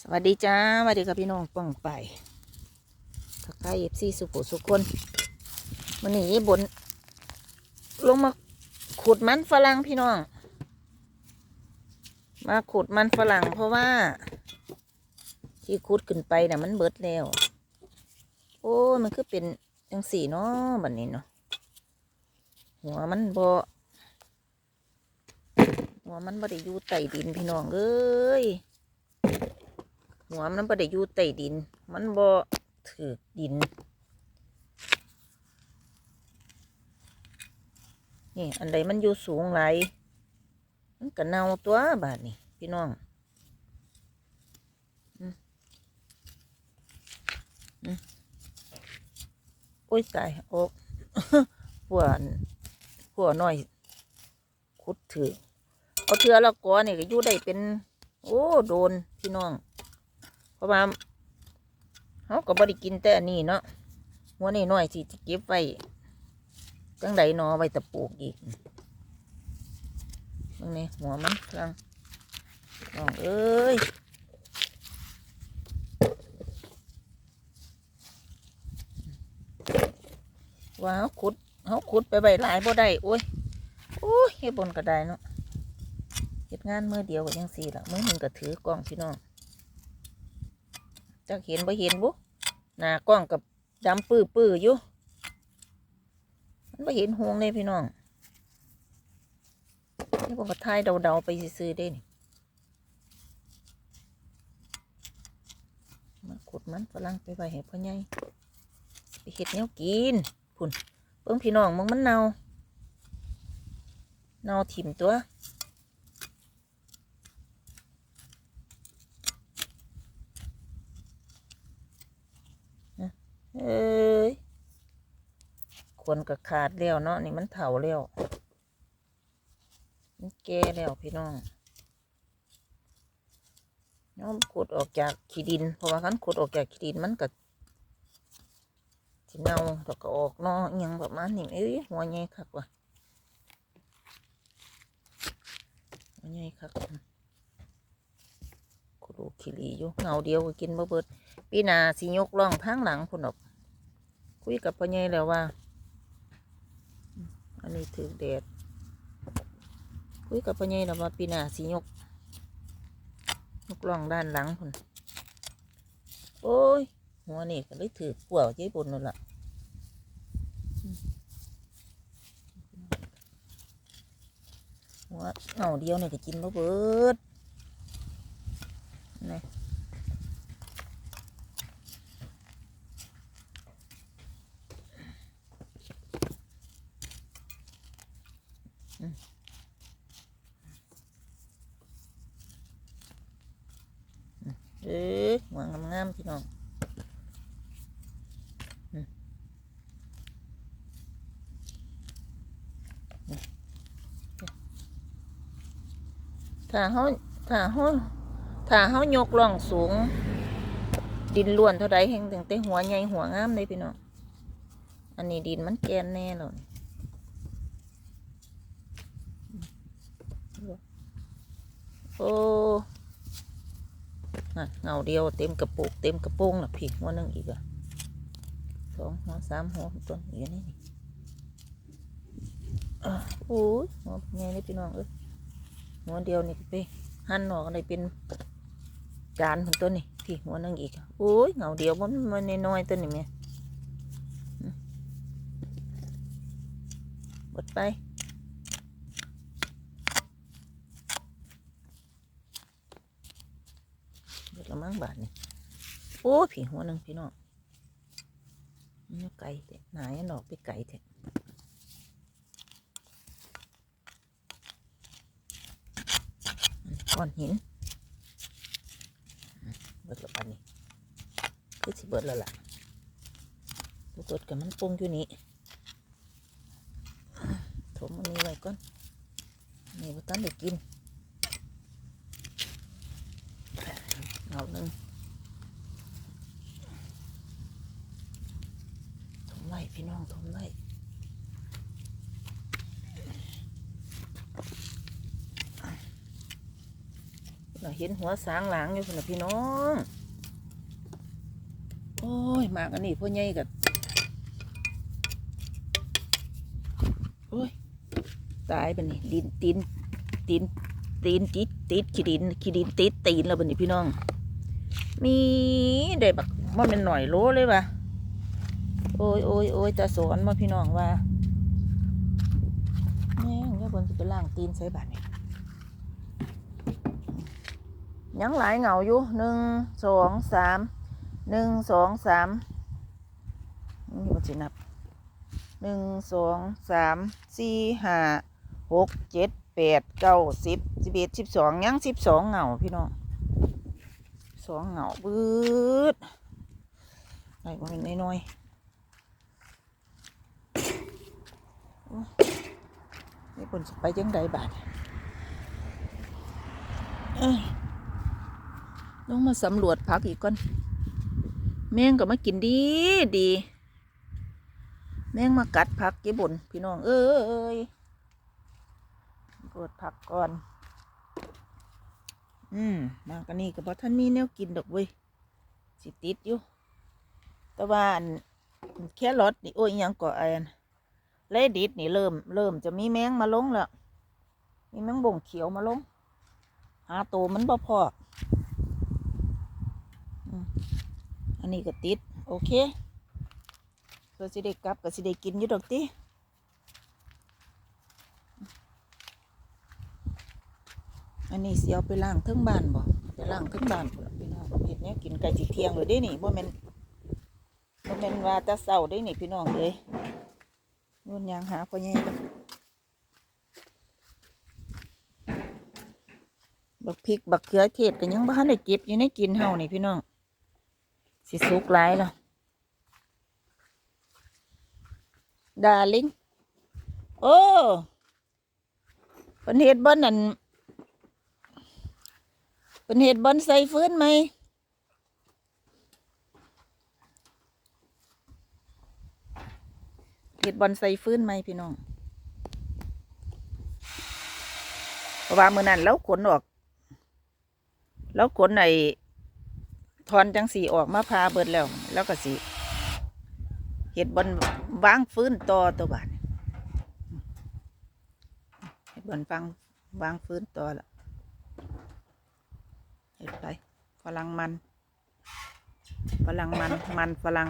สวัสดีจ้าสวัสดีครับพี่น้องป้องไปทักทายเอฟซีสุขุสุคนวันนี้บน ลงมาขุดมันฝรั่งพี่น้อง มาขุดมันฝรั่งเพราะว่า ที่ขุดขึ้นไปน่ะ มันเบิดแล้ว โอ้มันคือเป็นจังสีเนาะแบัดนี้เนาะหัวมันบ่หัวมันบ่ได้อยู่ใต้ดินพี่น้องเอ้ย หัวมันบ่ได้อยู่ใต้ดิน มันบ่ถือดิน นี่อันใดมันอยู่สูงไหลมันก็เน่าตัวบาดนี่พี่น้องอืมอืมโอ้ยตายโอ้หัวอันหัวน้อยคุดถือเอาเทือละก้อนนี่ก็อยู่ได้เป็น โอ้ โดน พี่น้อง เพราะว่าเขาก็บ่ได้กินแต่อันนี้เนาะหัวนี่น้อยสิจะเก็บไว้จังใดนอไว้ตะปูกอีกตรงนี้หัวมันกลางน้องเอ้ยว่าเขาขุดเขาขุดไปใบหลายบ่ได้โอ้ยโอ้ยเฮ็ดบนก็ได้เนาะเฮ็ดงานมือเดียวก็ยังสี่ละมือหนึ่งก็ถือกล้องพี่น้อง จักเห็นบ่เห็นบุหน้ากล้องกับดำปื้อปื้อๆอยู่มันบ่เห็นหงเลยพี่น้องนี่ผมก็ทายเดาๆไปซื้อได้นี่มาขุดมันฝรั่งไปไว้ให้พ่อใหญ่ไปเห็ดแนวกินพุ่นเบิ่งพี่น้องมึงมันเนาเนาถิ่มตัว เอ้ยควรก็ขาดแล้วเนาะนี่มันเถาแล้วมันแก่แล้วพี่น้องน้องขุดออกจากขี้ดิน เพราะว่าคันขุดออกจากขี้ดินมันก็สิเน่าแล้วก็ออกนอิหยังประมาณนี้เอ้ยหัวใหญ่คักว่ะหัวใหญ่คักขุดขี้รีอยู่เงาเดียวก็กินบ่เบิดปีนาสิยกล่องทางหลังพุ่นออก คุยกับพ่อใหญ่แล้วว่า อันนี้ถือแดด คุยกับพ่อใหญ่แล้วว่าปีหนาสิยกยกล่องด้านหลังพุ่นโอ้ย หัวนี่ก็เลยถือขวาวเจ๊บนนั่นแหละหัวเอาเดียวเนี่ยก็กินบ่เบิดนี่ เอ้ยหัวงามๆพี่น้องถ้าเขาถ้าเขาถ้าเขายกล่องสูง ดินล้วนเท่าใดแห่งตั้งแต่หัวใหญ่หัวงามเลยพี่น้อง อันนี้ดินมันแกนแน่เลย โอ้น่ะเงาเดียวเต็มกระปุกเต็มกระโปรงน่ะผิดหัวนึงอีกอะสองหัวสามหัวต้นอีกอันนี่นี่โอ้ยหัวไงนี่พี่น้องเอ้ยหัวเดียวนี่ก็ไปหั่นออกอะไรเป็นจานของต้นนี่พี่หัวนึงอีกอะโอ้ยเงาเดียวมันมันน้อยต้นนี่แม่อหมดไป เดี๋ยว ละมั้งบาทนี่โอ้ผีหัวหนึ่งพี่น้องนี่ไก่เถอะหนายนอกไปไก่เถอะก้อนหินเบิดและบาทนี่คือสิเบิดแล้วล่ะบ่เบิดกับมันปรุงอยู่นี่ถมอันนี้ไว้ก่อนนี่บ่ตันได้กิน เอาหนึ่งถมไว้พี่น้องถมไว้หน่อย เห็นหัวสางหลังอยู่พุ่นน่ะพี่น้อง โอ้ยมากันนี้พ่อใหญ่กับโอ้ยตายบันนี้ดินตีนตีนตีนติดติดขี้ดินขี้ดินติดตีนแล้วบันนี้พี่น้อง มีได้บักมันเป็นหน่อยโลเลยว่ะโอ้ยโอ้ยโอ้ยตาสอนมาพี่น้องว่าแม่งแล้วบนจะไปล่างตีนใส่บาทนี่ ยังหลายเหงาอยู่หนึ่งสองสามหนึ่งสองสามนี่มันจะนับหนึ่งสองสามสี่ห้าหกเจ็ดแปดเก้าสิบสิบเอ็ดสิบสองยังสิบสองเหงาพี่น้องสองเหงาบืดอ้บ่เป็นน้อยๆโอ้ยนี่คนสิไปจังใดบาด ต้องมาสำรวจพักอีกก่อน แมงก็มากินดีดี แมงมากัดผักก็บบนพี่น้อง เอ้ยกดผักก่อน อืมมากันนี่ก็บอท่านมีแนวกินดอกเว้ยสิติดอยู่ แต่ว่าแค่รถนี่โอ้ยยังก่ออันเลดิดนี่เริ่ม เริ่มจะมีแมงมาลงแล้ว มีแมงบ่งเขียวมาลง หาตัวมันบ่พอม อันนี้ก็ติด โอเคเพื่อสิได้กลับก็สิได้กินอยู่ดอกติอันนี้เสียวไปล้างทั้งบ้านบ่ไปล้างทั้งบ้านพี่น้องเห็ดเนี้ยกินไก่สิเทียงเลยได้นี่บ่แม่นบ่แม่นว่าตะเช้าได้นี่พี่น้องเอ้ยนู่นยางหาพ่อใหญ่บักพริกบักเขือเทศก็ยังบ่ทันได้เก็บอยู่ในกินเฮานี่พี่น้อง สิสุกหลายแล้วดาลิงโอ้เพิ่นเฮ็ดบ่นั่นเป็นเห็ดบอนไซฟื้นไหมเห็ดบอนไซฟื้นไหมพี่น้องเพราะว่ามือนั้นแล้วขนออก แล้วขนใน ทอนจังสีออกมาพาเบิดแล้ว แล้วก็สีเห็ดบอนวางฟื้นต่อตัวบาดนี้เห็ดบอนฟังวางฟื้นต่อละเห็ดไปฝรั่งมันฝรั่งมันมันฝรั่ง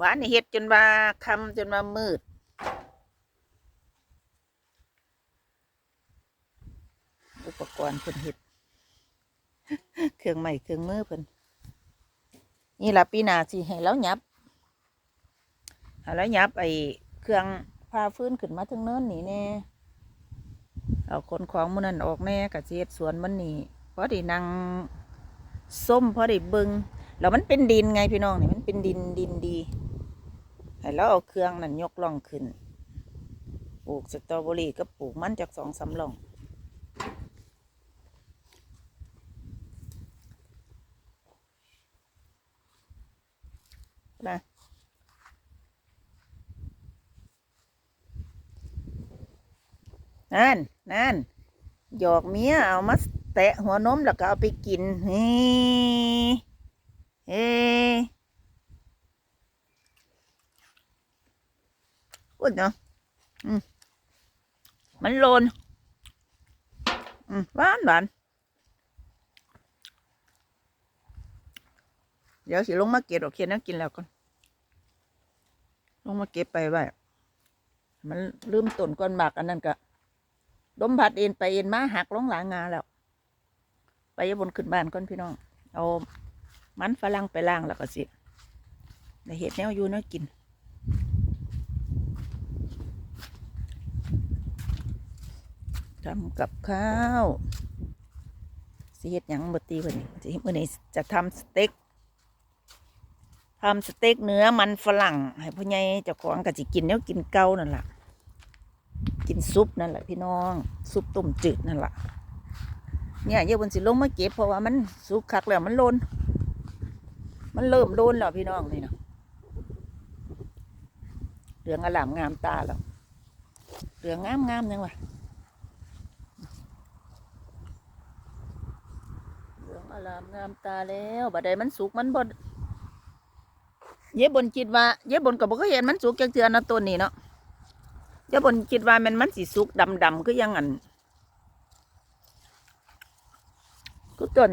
วานเห็ดจนว่าคำจนว่ามืด อุปก รณ์เพิ่นเห็ดเครื่องใหม่เครื่องมือเพิ่นนี่ละปีหนาสิให้แล้วยับเอาแล้วยับไอ้เครื่องพาฟื้นขึ้นมาถึงเนินนี่แน่เอาคนของมันนั่นออกแน่กับเจ็ดสวนมันนี่เพราะด้นั่งส้มเพราะด้เบิงแล้วมันเป็นดินไงพี่น้องนี่มันเป็นดินดินดีให้แล้วเอาเครื่องนั่นยกล่องขึ้นปลูกสตรอเบอรี่ก็ปลูกมันจากสองสามล่อง นะนั่นนั่นหยอกเมียเอามาแตะหัวนมแล้วก็เอาไปกินนี่เฮ้พูดเนาะมันโลนหวานหวานเดี๋ยวสิลงมาเก็บดอกเคียนแล้วกินแล้วก่อน ลงมาเก็บไปไว้ มันลืมต้นก้อนหมากอันนั้นก็ดมผัดเอ็นไปเอ็นมาหักลงหลางงาแล้ว ไปยบนขึ้นบ้านก่อนพี่น้อง เอามันฝรั่งไปล่างแล้วก็สิในเห็ดแนวอยู่แนวกินทำกับข้าวสิเห็ดหยังบดตีวันนี้สิมื่อนี้จะทำสเต็ก ทำสเต็กเนื้อมันฝรั่งให้พ่อใหญ่เจ้าของก็สิกินแนวกินเก่านั่นแหละกินซุปนั่นแหละพี่น้องซุปต้มจืดนั่นแหละเนี่ยเยอะบนสิลงมาเก็บเพราะว่ามันสุกคักแล้วมันโลนมันเริ่มโลนแล้วพี่น้องนี่เนาะเหลืองอลามงามตาแล้วเหลืองงามงามยังวะเหลืองอลามงามตาแล้วบัดใดมันสุกมันบด เย็บบนคิดว่าเย็บบนก็บ่เคยเห็นมันสุกจังเทือนะต้นนี้เนาะเย็บบนคิดว่ามันมันสิสุกดำๆคือยังอันก็ต้น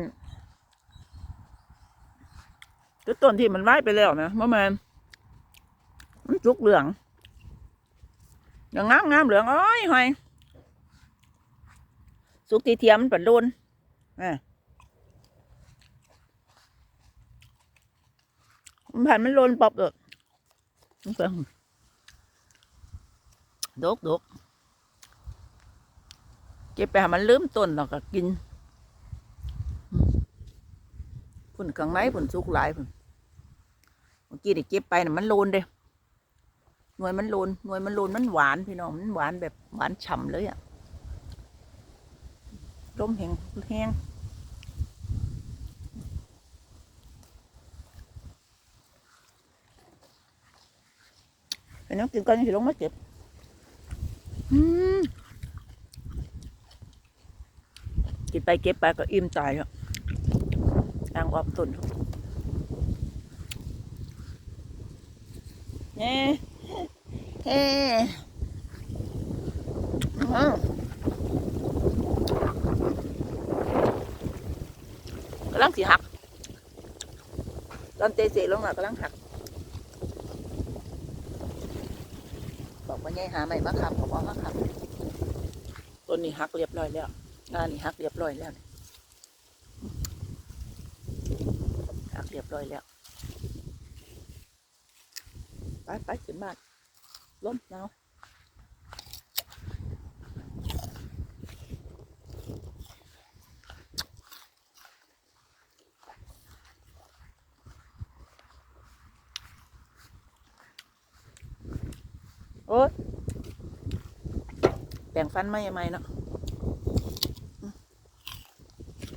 ก็ต้นที่มันไว้ไปแล้วนะเมื่อมันมันสุกเหลืองเหลืองงามงามเหลืองอ้อยหอยสุกทีเทียมมันเป็นโดนอ่า มันผ่านมันโลนปอบเลยมันเป็นดกดกเก็บไปห้มันลืมต้นแล้วก็กินอืมพุ่นข้างในพุ่นสุกหลายพุ่นเมื่อกี้ได้เก็บไปน่ะมันโลนเด้หน่วยมันโลนหน่วยมันโลนมันหวานพี่น้องมันหวานแบบหวานฉ่ำเลยอะร่มแห้งแห้ง เป็นน้องกินก่อนยังสิลงมาเก็บกินไปเก็บไปก็อิ่มตายแล้วอ่างออมตุนเนี่เฮ้อ้าวกำลังสิหักตอนเตะเสลงอะกำลังหัก บอกว่าไงหาใหม่มาขับบอกว่ามาขับต้นนี้หักเรียบร้อยแล้วงานนี้หักเรียบร้อยแล้วหักเรียบร้อยแล้วไปไปขึ้นมาล้มหนาว ฟันไหมยังไงเนาะ